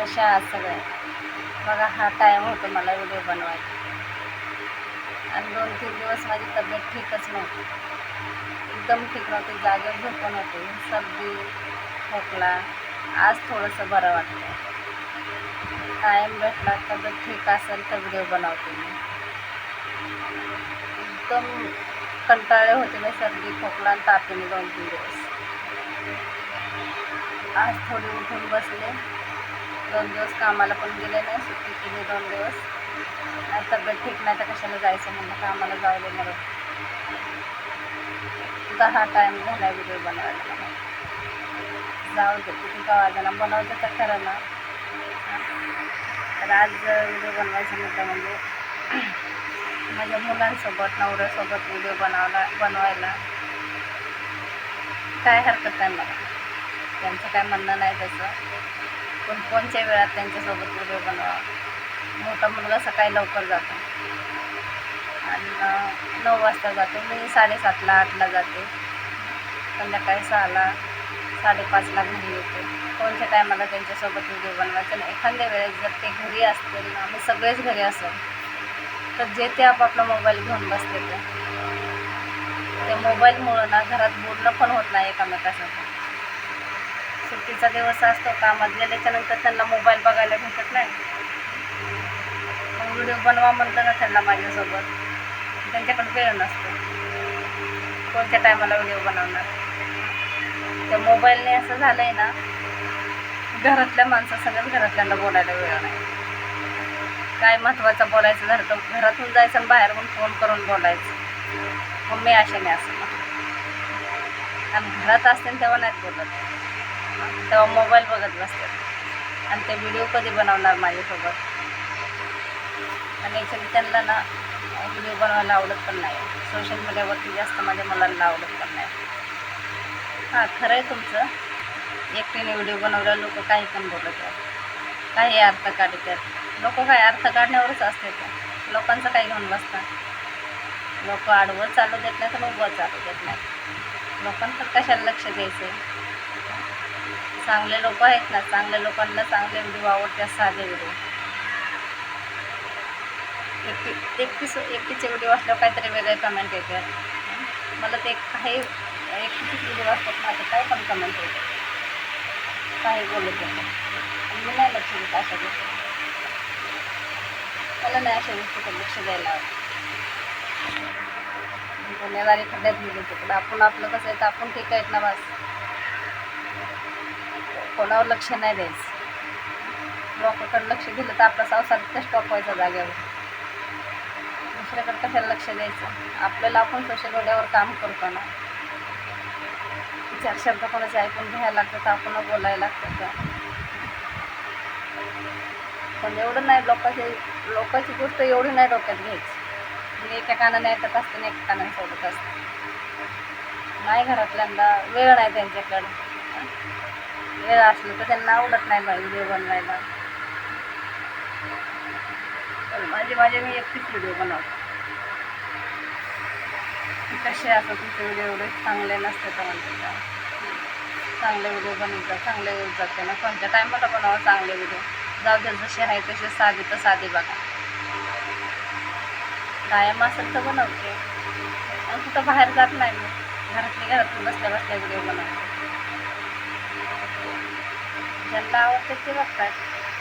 कशा आहात सगळ्या? बघा हा टाईम होतो मला व्हिडिओ बनवायचा आणि दोन तीन दिवस माझी तब्येत ठीकच नव्हती. एकदम ठीक नव्हती जागेवर झोपून होते. सर्दी खोकला. आज थोडंसं बरं वाटतं टाईम भेटला तब्येत ठीक असेल तर व्हिडिओ बनवते मी. एकदम कंटाळे होते मी सर्दी खोकला आणि तापीने दोन तीन दिवस. आज थोडी उठून बसले. दोन दिवस कामाला पण गेले नाही सुट्टी केली दोन दिवस. आणि तब्येत ठीक नाही तर कशाला जायचं म्हणलं? कामाला जाऊ दे मला दहा टाईम झाला व्हिडिओ बनवायला जाऊ दे किती का वाजना बनवते तर खरं ना. तर आज व्हिडिओ बनवायचा म्हटलं म्हणजे माझ्या मुलांसोबत नवऱ्यासोबत व्हिडिओ बनवला बनवायला. काय हरकत नाही मला. त्यांचं काय म्हणणं नाही तसं कोणत्या वेळात त्यांच्यासोबत व्हिडिओ बनवा. मोठा मुलगा सकाळी लवकर जातो. आणि नऊ वाजता जातो. मी साडेसातला आठला जाते. संध्याकाळी सहाला साडेपाचला घरी येते. कोणत्या टायमाला त्यांच्यासोबत व्हिडिओ बनवायचा नाही. एखाद्या वेळेस जर ते घरी असतील ना आम्ही सगळेच घरी असं. तर जे ते आपापला मोबाईल घेऊन बसते ते मोबाईलमुळं ना घरात बोलणं पण होत नाही एकामेकासोबत. सुट्टीचा दिवस असतो कामात गेल्याच्यानंतर त्यांना मोबाईल बघायला भेटत नाही. मग व्हिडिओ बनवा म्हणतं ना त्यांना माझ्यासोबत. त्यांच्याकडे वेळ नसतो. कोणत्या टायमाला व्हिडिओ बनवणार? त्या मोबाईलने असं झालं आहे ना घरातल्या माणसासंगच घरातल्यांना बोलायला वेळ नाही. काय महत्त्वाचं बोलायचं? झालं तर घरातून जायचं आणि बाहेरून फोन करून बोलायचं. मम्मी अशाने असं आणि घरात असते तेव्हा नाहीत बोलत. तेव्हा मोबाईल बघत बसतात आणि ते व्हिडिओ कधी बनवणार माझ्यासोबत? आणि ॲक्च्युली त्यांना ना व्हिडिओ बनवायला आवडत पण नाही. सोशल मीडियावरती जास्त माझ्या मुलांना आवडत पण नाही. हां खरं आहे तुमचं. एकटीने व्हिडिओ बनवल्यावर लोक काही पण बोलत आहेत. काही अर्थ काढतात. लोक काय अर्थ काढण्यावरच असते ते लोकांचं काही घेऊन बसतात. लोक आडवं चालू देत नाही तर उभं चालू देत नाही लोकांचं कशाला लक्ष द्यायचं आहे चांगले लोक आहेत ना चांगल्या लोकांना चांगले म्हणजे व्हिडिओ आवडतात साधे व्हिडिओ एकटी एकटीच एकटीचे व्हिडिओ असल्यावर काहीतरी वेगळे कमेंट येतात मला ते काही एकटीचे व्हिडिओ असतात ना ते काही पण कमेंट येतात काही बोलत येतात आणि मी नाही लक्ष देत अशा गोष्टी. मला नाही अशा गोष्टीकडे लक्ष द्यायला गुन्हेगारी खड्ड्यात गेली तिकडं आपण आपलं कसं आहे तर आपण ठीक आहेत ना बस. कोणावर लक्ष नाही द्यायचं. लोकांकडे लक्ष दिलं तर आपला संसार तिथं स्टॉप व्हायचा जागेवर. दुसऱ्याकडे कशाला लक्ष द्यायचं? आपल्याला आपण सोशल मीडियावर काम करतो ना. चार शब्द कोणाचे ऐकून घ्यायला लागतात आपण बोलायला लागतं का पण एवढं नाही लोकांची लोकांची गोष्ट एवढी नाही डोक्यात घ्यायची. मी एका कानाने ऐकत असते आणि एका कानाने सोडत असते नाही घरातल्यांना वेळ नाही त्यांच्याकडं. वेळ असलं तर त्यांना आवडत नाही बाई व्हिडिओ बनवायला. पण माझे माझे मी एकटीच व्हिडिओ बनवते. कसे असं तुमचे व्हिडिओ एवढे चांगले नसते तर म्हणते का? चांगले व्हिडिओ बनवतात चांगले येऊन जाते ना. कोणत्या टायमाला बनवा चांगले व्हिडिओ? जाऊ दे जसे आहे तसे साधे तर साधे बघा. कायम असेल तर बनवते. आणि कुठं बाहेर जात नाही मी. घरातली घरातून बसल्या बसल्या व्हिडिओ बनवते. ज्यांना आवडते ते बघतात